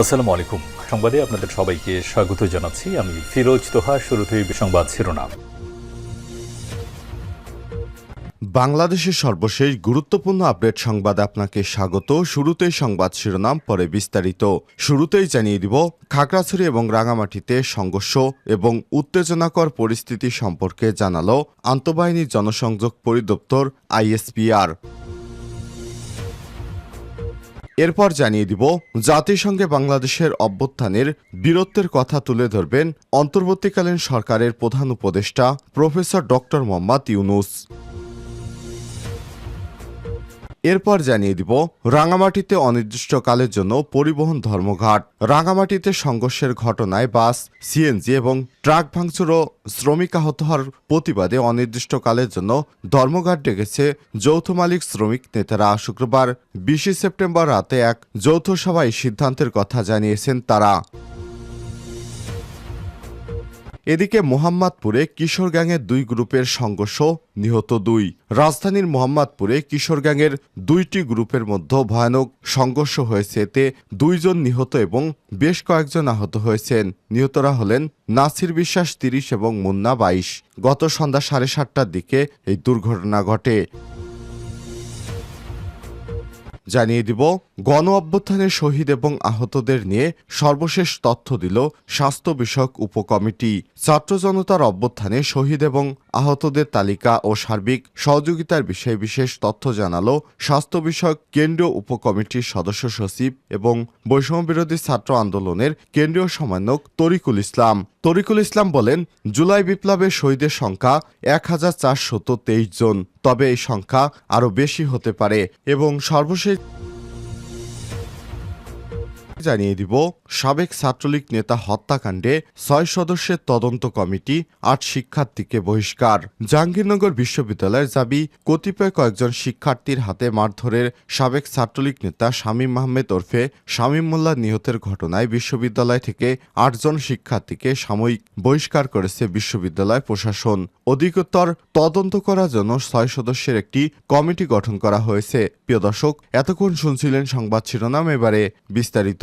আসসালামু আলাইকুম সংবাদে আপনাদের সবাইকে স্বাগত জানাচ্ছি। আমি ফিরোজ তোহা, শুরুতেই সংবাদ শিরোনাম। বাংলাদেশের সর্বশেষ গুরুত্বপূর্ণ আপডেট সংবাদ আপনাকে স্বাগত। শুরুতেই সংবাদ শিরোনাম, পরে বিস্তারিত। শুরুতেই জানিয়ে দিব, খাগড়াছড়ি এবং রাঙামাটিতে সংঘর্ষ এবং উত্তেজনাকর পরিস্থিতি সম্পর্কে জানালো আন্তঃবাহিনী জনসংযোগ পরিদপ্তর আইএসপিআর। এরপর জানিয়ে দিব, জাতিসংঘে বাংলাদেশের অভ্যুত্থানের বীরত্বের কথা তুলে ধরবেন অন্তর্বর্তীকালীন সরকারের প্রধান উপদেষ্টা প্রফেসর ডক্টর মোহাম্মদ ইউনুস। এরপর জানিয়ে দিব, রাঙামাটিতে অনির্দিষ্টকালের জন্য পরিবহন ধর্মঘাট। রাঙামাটিতে সংঘর্ষের ঘটনায় বাস, সিএনজি এবং ট্রাক ভাঙচুর ও শ্রমিক আহত হওয়ার প্রতিবাদে অনির্দিষ্টকালের জন্য ধর্মঘাট ডেকেছে যৌথ মালিক শ্রমিক নেতারা। শুক্রবার বিশে সেপ্টেম্বর রাতে এক যৌথ সভায় সিদ্ধান্তের কথা জানিয়েছেন তারা। এদিকে মোহাম্মদপুরে কিশোর গ্যাংয়ের দুই গ্রুপের সংঘর্ষ নিহত দুই। রাজধানীর মোহাম্মদপুরে কিশোর গ্যাংয়ের দুইটি গ্রুপের মধ্যে ভয়ানক সংঘর্ষ হয়েছে। এতে দুইজন নিহত এবং বেশ কয়েকজন আহত হয়েছেন। নিহতরা হলেন নাসির বিশ্বাস তিরিশ এবং মুন্না বাইশ। গত সন্ধ্যা সাড়ে সাতটার দিকে এই দুর্ঘটনা ঘটে। জানিয়ে দিব গণ অভ্যুত্থানে শহীদ এবং আহতদের নিয়ে সর্বশেষ তথ্য দিল স্বাস্থ্য বিষয়ক উপকমিটি। ছাত্র জনতার অভ্যুত্থানে শহীদ এবং আহতদের তালিকা ও সার্বিক সহযোগিতার বিষয়ে বিশেষ তথ্য জানালো স্বাস্থ্য বিষয়ক কেন্দ্রীয় উপকমিটির সদস্য সচিব এবং বৈষম্য বিরোধী ছাত্র আন্দোলনের কেন্দ্রীয় সমন্বয়ক তরিকুল ইসলাম। তরিকুল ইসলাম বলেন, জুলাই বিপ্লবে শহীদের সংখ্যা এক হাজার তেইশ জন, তবে এই সংখ্যা আরও বেশি হতে পারে এবং সর্বশেষ জানিয়ে দিব, সাবেক ছাত্রলীগ নেতা হত্যাকাণ্ডে ছয় সদস্যের তদন্ত কমিটি, আট শিক্ষার্থীকে বহিষ্কার। জাহাঙ্গীরনগর বিশ্ববিদ্যালয়ের দাবি কতিপয় কয়েকজন শিক্ষার্থীর হাতে মারধরের সাবেক ছাত্রলীগ নেতা শামীম আহমেদ ওরফে শামীম মোল্লা নিহতের ঘটনায় বিশ্ববিদ্যালয় থেকে আটজন শিক্ষার্থীকে সাময়িক বহিষ্কার করেছে বিশ্ববিদ্যালয় প্রশাসন। অধিকতর তদন্ত করার জন্য ছয় সদস্যের একটি কমিটি গঠন করা হয়েছে। প্রিয় দর্শক, এতক্ষণ শুনছিলেন সংবাদ শিরোনাম, এবারে বিস্তারিত।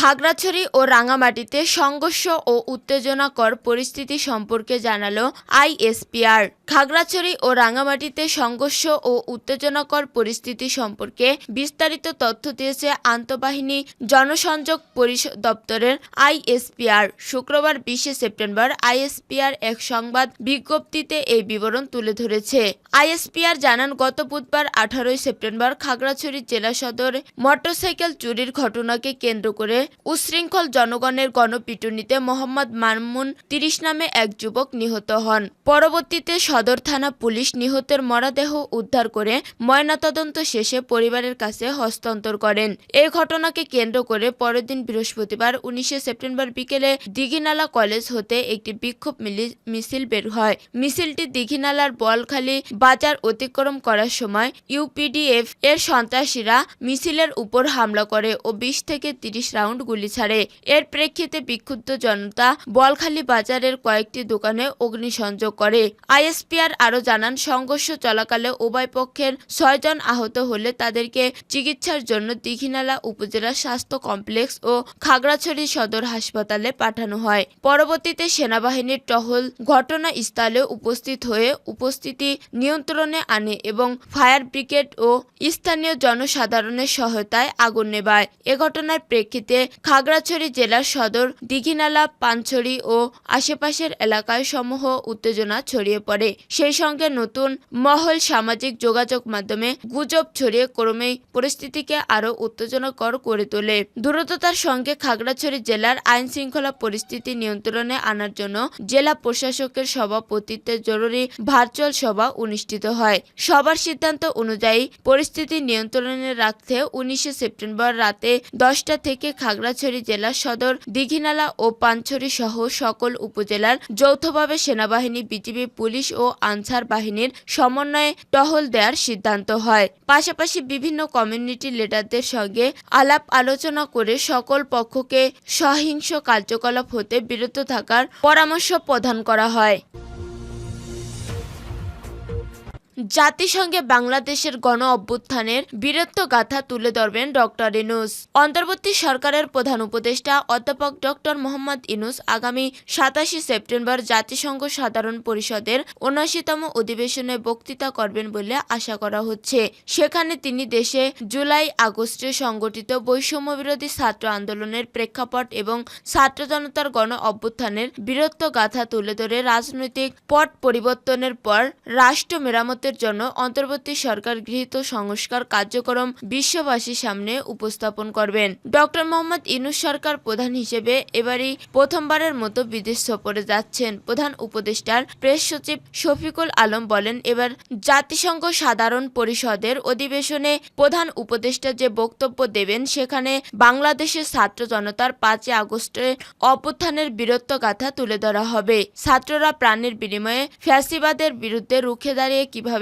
খাগড়াছড়ি ও রাঙামাটিতে সংঘর্ষ ও উত্তেজনাকর পরিস্থিতি সম্পর্কে জানালো আইএসপিআর। খাগড়াছড়ি ও রাঙামাটিতে সংঘর্ষ ও উত্তেজনাকর পরিস্থিতি সম্পর্কে বিস্তারিত তথ্য দিয়েছে আন্তঃবাহিনী জনসংযোগ পরিষদ দপ্তরের আইএসপিআর। শুক্রবার বিশে সেপ্টেম্বর আইএসপিআর এক সংবাদ বিজ্ঞপ্তিতে এই বিবরণ তুলে ধরেছে। আইএসপিআর জানান, গত বুধবার আঠারোই সেপ্টেম্বর খাগড়াছড়ি জেলা সদর মোটরসাইকেল চুরির ঘটনাকে কেন্দ্র করে উশৃঙ্খল জনগণের গণপিটুনিতে মোহাম্মদ মামুন তিরিশ নামে এক যুবক নিহত হন। পরবর্তীতে সদর থানা পুলিশ নিহতের মরদেহ উদ্ধার করে ময়নাতদন্ত শেষে পরিবারের কাছে হস্তান্তর করেন। এই ঘটনাকে কেন্দ্র করে পরদিন বৃহস্পতিবার উনিশে সেপ্টেম্বর বিকেলে দিঘিনালা কলেজ হতে একটি বিক্ষোভ মিছিল বের হয়। মিছিলটি দিঘিনালার বলখালি বাজার অতিক্রম করার সময় ইউপিডিএফ এর সন্ত্রাসীরা মিছিলের উপর হামলা করে ও বিশ থেকে তিরিশ রাউন্ড গুলি ছাড়ে। এর প্রেক্ষিতে বিক্ষুব্ধ জনতা বলখালী বাজারের কয়েকটি দোকানে অগ্নিসংযোগ করে। আইএসপিআর আরও জানান, সংঘর্ষ চলাকালে উভয় পক্ষের ছয়জন আহত হলে তাদেরকে চিকিৎসার জন্য দীঘিনালা উপজেলা স্বাস্থ্য কমপ্লেক্স ও খাগড়াছড়ি সদর হাসপাতালে পাঠানো হয়। পরবর্তীতে সেনাবাহিনীর টহল ঘটনাস্থলে উপস্থিত হয়ে উপস্থিতি নিয়ন্ত্রণে আনে এবং ফায়ার ব্রিগেড ও স্থানীয় জনসাধারণের সহায়তায় আগুন নেবায় এ ঘটনার প্রেক্ষিতে খাগড়াছড়ি জেলার সদর, দিঘিনালা, পানছড়ি ও আশেপাশের এলাকায় সমূহ উত্তেজনা ছড়িয়ে পড়ে। সেই সঙ্গে নতুন মহল সামাজিক যোগাযোগ মাধ্যমে গুজব ছড়িয়ে ক্রমেই পরিস্থিতিকে আরও উত্তেজনাকর করে তোলে। দ্রুততার সঙ্গে খাগড়াছড়ি জেলার আইন শৃঙ্খলা পরিস্থিতি নিয়ন্ত্রণে আনার জন্য জেলা প্রশাসকের সভাপতিত্বে জরুরি ভার্চুয়াল সভা অনুষ্ঠিত হয়। সবার সিদ্ধান্ত অনুযায়ী পরিস্থিতি নিয়ন্ত্রণে রাখতে উনিশে সেপ্টেম্বর রাতে দশটা থেকে খাগড়া খাগড়াছড়ি জেলা সদর, দীঘিনালা ও পানছড়ি সহ সকল উপজেলার যৌথভাবে সেনাবাহিনী, বিজিবি, পুলিশ ও আনসার বাহিনীর সমন্বয়ে টহল দেওয়ার সিদ্ধান্ত হয়। পাশাপাশি বিভিন্ন কমিউনিটি লিডারদের সঙ্গে আলাপ আলোচনা করে সকল পক্ষকে সহিংস কার্যকলাপ হতে বিরত থাকার পরামর্শ প্রদান করা হয়। জাতিসংঘে বাংলাদেশের গণ অভ্যুত্থানের বীরত্ব গাথা তুলে ধরবেন ডক্টর ইনুস। অন্তর্বর্তী সরকারের প্রধান উপদেষ্টা অধ্যাপক ডক্টর মোহাম্মদ ইনুস আগামী সাতাশে সেপ্টেম্বর জাতিসংঘ সাধারণ পরিষদের উনআশিতম অধিবেশনে বক্তৃতা করবেন বলে আশা করা হচ্ছে। সেখানে তিনি দেশে জুলাই আগস্টে সংগঠিত বৈষম্য বিরোধী ছাত্র আন্দোলনের প্রেক্ষাপট এবং ছাত্র জনতার গণ অভ্যুত্থানের বীরত্ব গাথা তুলে ধরে রাজনৈতিক পট পরিবর্তনের পর রাষ্ট্র মেরামতের জন্য অন্তর্বর্তী সরকার গৃহীত সংস্কার কার্যক্রম বিশ্ববাসীর সামনে উপস্থাপন করবেন। ডক্টর মোহাম্মদ ইনুস সরকার প্রধান হিসেবে এবারই প্রথমবারের মতো বিদেশ সফরে যাচ্ছেন। প্রধান উপদেষ্টার প্রেস সচিব শফিকুল আলম বলেন, এবার জাতিসংঘ সাধারণ পরিষদের অধিবেশনে প্রধান উপদেষ্টা যে বক্তব্য দেবেন, সেখানে বাংলাদেশের ছাত্র জনতার পাঁচই আগস্টে অভ্যুত্থানের বীরত্ব গাথা তুলে ধরা হবে। ছাত্ররা প্রাণের বিনিময়ে ফ্যাসিবাদের বিরুদ্ধে রুখে দাঁড়িয়ে কীভাবে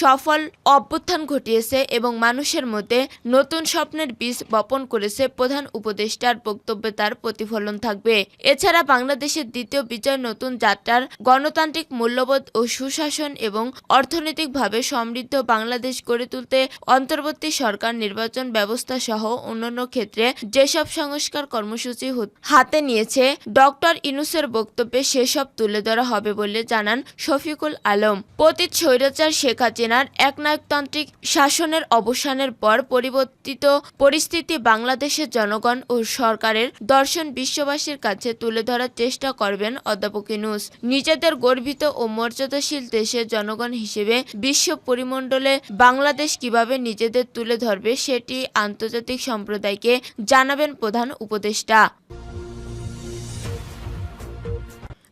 সফল অভ্যুত্থান ঘটিয়েছে এবং মানুষের মধ্যে নতুন স্বপ্নের বীজ বপন করেছে প্রধান উপদেষ্টার বক্তব্যে তার প্রতিফলন থাকবে। এছাড়া বাংলাদেশের দ্বিতীয় বিজয় নতুন যাত্রার গণতান্ত্রিক মূল্যবোধ ও সুশাসন এবং অর্থনৈতিকভাবে সমৃদ্ধ বাংলাদেশ গড়ে তুলতে অন্তর্বর্তী সরকার নির্বাচন ব্যবস্থা সহ অন্যান্য ক্ষেত্রে যেসব সংস্কার কর্মসূচি হাতে নিয়েছে, ডক্টর ইনুসের বক্তব্যে সেসব তুলে ধরা হবে বলে জানান শফিকুল আলম। পতিত স্বৈরাচার শেখ হাসিনার একনায়কতান্ত্রিক শাসনের অবসানের পর পরিবর্তিত পরিস্থিতি বাংলাদেশের জনগণ ও সরকারের দর্শন বিশ্ববাসীর কাছে তুলে ধরার চেষ্টা করবেন অধ্যাপক ইনুস নিজেদের গর্বিত ও মর্যাদাশীল দেশের জনগণ হিসেবে বিশ্ব পরিমণ্ডলে বাংলাদেশ কীভাবে নিজেদের তুলে ধরবে সেটি আন্তর্জাতিক সম্প্রদায়কে জানাবেন প্রধান উপদেষ্টা।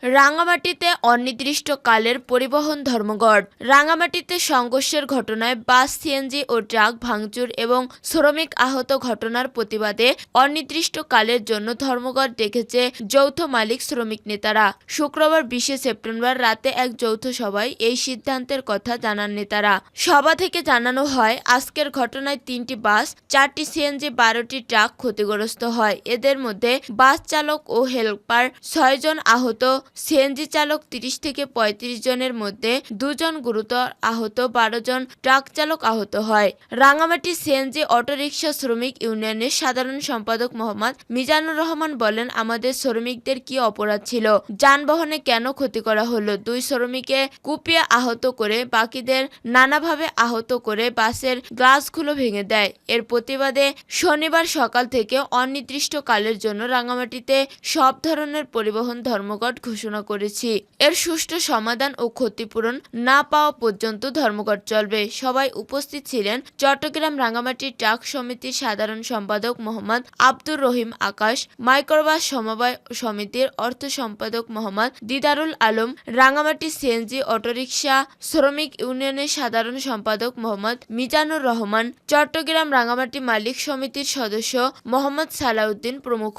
রাঙামাটিতে অনির্দিষ্টকালের পরিবহন ধর্মঘট। রাঙামাটিতে সংঘর্ষের ঘটনায় বাস, সিএনজি ও ট্রাক ভাঙচুর এবং শ্রমিক আহত ঘটনার প্রতিবাদে অনির্দিষ্টকালের জন্য ধর্মঘট ডেকেছে যৌথ মালিক শ্রমিক নেতারা। শুক্রবার বিশে সেপ্টেম্বর রাতে এক যৌথ সভায় এই সিদ্ধান্তের কথা জানান নেতারা। সভা থেকে জানানো হয়, আজকের ঘটনায় তিনটি বাস, চারটি সিএনজি, বারোটি ট্রাক ক্ষতিগ্রস্ত হয়। এদের মধ্যে বাস চালক ও হেল্পার ছয়জন আহত। সিএনজি চালক তিরিশ থেকে পঁয়ত্রিশ জনের মধ্যে দুজন গুরুতর আহত, বারো জন ট্রাক চালক আহত হয়। রাঙামাটি সিএনজি অটোরিকশা শ্রমিক ইউনিয়নের সাধারণ সম্পাদক মোহাম্মদ মিজানুর রহমান বলেন, আমাদের শ্রমিকদের কি অপরাধ ছিল? যানবাহনে কেন ক্ষতি করা হলো? দুই শ্রমিকে কুপিয়ে আহত করে, বাকিদের নানাভাবে আহত করে বাসের গ্লাসগুলো ভেঙে দেয়। এর প্রতিবাদে শনিবার সকাল থেকে অনির্দিষ্টকালের জন্য রাঙামাটিতে সব ধরনের পরিবহন ধর্মঘট ঘোষণা করেছি। এর সুষ্ঠু সমাধান ও ক্ষতিপূরণ না পাওয়া পর্যন্ত ধর্মঘট চলবে। সবাই উপস্থিত ছিলেন চট্টগ্রাম রাঙামাটি ট্রাক সমিতির সাধারণ সম্পাদক মোহাম্মদ আব্দুর রহিম আকাশ মাইক্রোবাস সমবায় সমিতির অর্থ সম্পাদক Mohammad Didarul Alam Rangamati CNG auto rickshaw শ্রমিক ইউনিয়নের সাধারণ সম্পাদক মোহাম্মদ মিজানুর রহমান, চট্টগ্রাম রাঙ্গামাটি মালিক সমিতির সদস্য মোহাম্মদ সালাউদ্দিন প্রমুখ।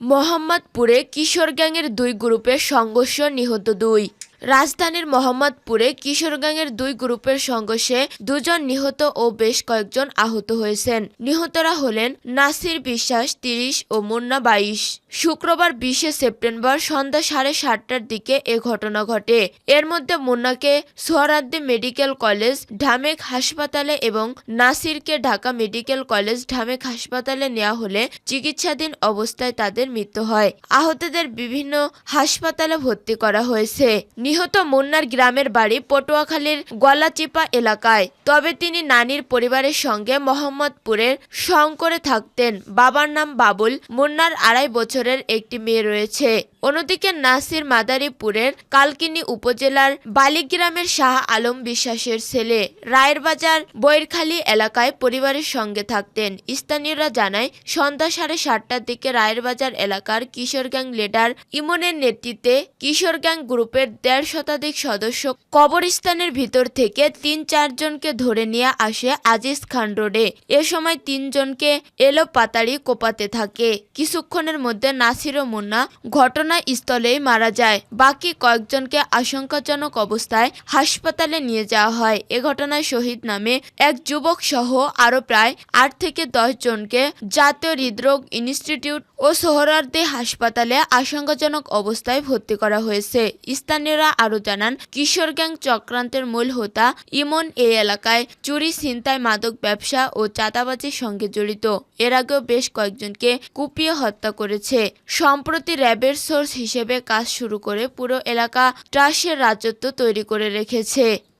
মোহাম্মদপুরে কিশোর গ্যাংয়ের দুই গ্রুপে সংঘর্ষ নিহত দুই। রাজধানীর মোহাম্মদপুরে কিশোর গ্যাংয়ের দুই গ্রুপের সংঘর্ষে দুজন নিহত ও বেশ কয়েকজন আহত হয়েছেন। নিহতরা হলেন নাসির বিশ্বাস তিরিশ ও মুন্না বাইশ। শুক্রবার বিশে সেপ্টেম্বর সন্ধ্যা সাড়ে সাতটার দিকে এ ঘটনা ঘটে। এর মধ্যে মুন্নাকে সোহরাদ্দি মেডিকেল কলেজ ঢামেক হাসপাতালে এবং নাসিরকে ঢাকা মেডিকেল কলেজ ঢামেক হাসপাতালে নেওয়া হলে চিকিৎসাধীন অবস্থায় তাদের মৃত্যু হয়। আহতদের বিভিন্ন হাসপাতালে ভর্তি করা হয়েছে। নিহত মুন্নার গ্রামের বাড়ি পটুয়াখালীর গলাচিপা এলাকায়। তবে তিনি নানির পরিবারের সঙ্গে মোহাম্মদপুরের শঙ্করে থাকতেন। বাবার নাম বাবুল, মুন্নার আড়াই বছরের একটি মেয়ে রয়েছে। অন্যদিকে নাসির মাদারীপুরের কালকিনি উপজেলার বালিগ্রামের শাহ আলম বিশ্বাসের ছেলে রায়ের বাজার বৈরখালী এলাকায় পরিবারের সঙ্গে থাকতেন। স্থানীয়রা জানায়, সন্ধ্যা সাড়ে সাতটার দিকে রায়ের বাজার এলাকার কিশোর গ্যাং লিডার ইমনের নেতৃত্বে কিশোর গ্যাং গ্রুপের দেড় শতাধিক সদস্য কবরস্থানের ভিতর থেকে তিন চারজনকে ধরে নিয়ে আসে আজিজ খান রোডে। এ সময় তিনজনকে এলো পাতাড়ি কোপাতে থাকে। কিছুক্ষণের মধ্যে নাসির ও মুন্না ঘটনাস্থলেই মারা যায়। বাকি কয়েকজনকে আশঙ্কাজনক অবস্থায় হাসপাতালে নিয়ে যাওয়া হয়। এ ঘটনায় শহীদ নামে এক যুবক সহ আরও প্রায় আট থেকে দশ জনকে জাতীয় হৃদরোগ ইনস্টিটিউট ও সোহরার্দি হাসপাতালে আশঙ্কাজনক অবস্থায় ভর্তি করা হয়েছে। স্থানীয়রা আরও জানান, কিশোর গ্যাং চক্রান্তের মূল হোতা ইমন এই এলাকায় চুরি, ছিনতাই, মাদক ব্যবসা ও চাঁদাবাজির সঙ্গে জড়িত। এর আগেও বেশ কয়েকজনকে কুপিয়ে হত্যা করেছে। সম্প্রতি র্যাবের সোর্স হিসেবে কাজ শুরু করে পুরো এলাকা ট্রাশের রাজত্ব তৈরি করে রেখেছে।